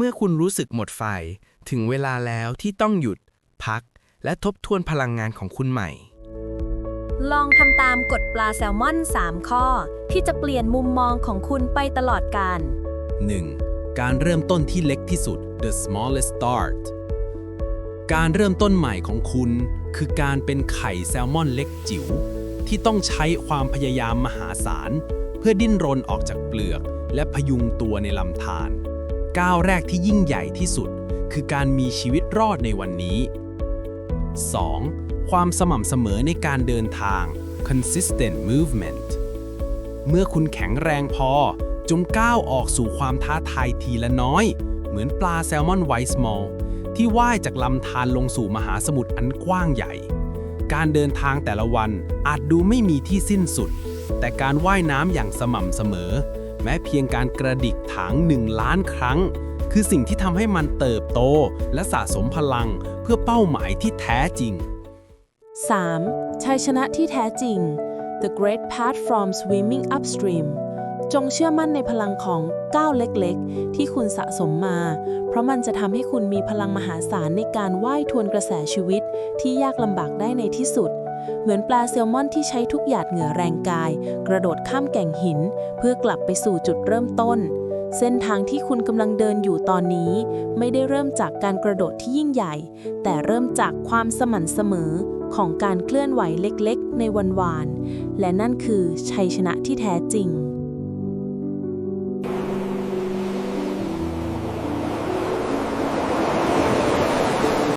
เมื่อคุณรู้สึกหมดไฟ ถึงเวลาแล้วที่ต้องหยุด พัก และทบทวนพลังงานของคุณใหม่ ลองทำตามกฎปลาแซลมอน 3 ข้อ ที่จะเปลี่ยนมุมมองของคุณไปตลอดกาล 1. การเริ่มต้นที่เล็กที่สุด the smallest start การเริ่มต้นใหม่ของคุณ คือการเป็นไข่แซลมอนเล็กจิ๋วที่ต้องใช้ความพยายามมหาศาล เพื่อดิ้นรนออกจากเปลือก และพยุงตัวในลำธาร ก้าวแรกที่ยิ่งใหญ่ที่สุด คือการมีชีวิตรอดในวันนี้ 2. ความสม่ำเสมอในการเดินทาง consistent movement เมื่อคุณแข็งแรงพอ จงก้าวออกสู่ความท้าทายทีละน้อย เหมือนปลาแซลมอนไวส์มอลที่ว่ายจากลำธารลงสู่มหาสมุทรอันกว้างใหญ่ การเดินทางแต่ละวันอาจดูไม่มีที่สิ้นสุด แต่การว่ายน้ำอย่างสม่ำเสมอ แม้เพียงการกระดิกถางหนึ่งล้านครั้ง คือสิ่งที่ทำให้มันเติบโตและสะสมพลังเพื่อเป้าหมายที่แท้จริง 3. ชัยชนะที่แท้จริง The Great Path from Swimming Upstream จงเชื่อมั่นในพลังของก้าวเล็กๆ ที่คุณสะสมมา เพราะมันจะทำให้คุณมีพลังมหาศาลในการว่ายทวนกระแสชีวิตที่ยากลำบากได้ในที่สุด เหมือนปลาแซลมอนที่ใช้ทุกหยาดเหงื่อแรงกาย กระโดดข้ามแก่งหิน เพื่อกลับไปสู่จุดเริ่มต้น เส้นทางที่คุณกำลังเดินอยู่ตอนนี้ ไม่ได้เริ่มจากการกระโดดที่ยิ่งใหญ่ แต่เริ่มจากความสม่ำเสมอของการเคลื่อนไหวเล็กๆ ในวันวาน และนั่นคือชัยชนะที่แท้จริง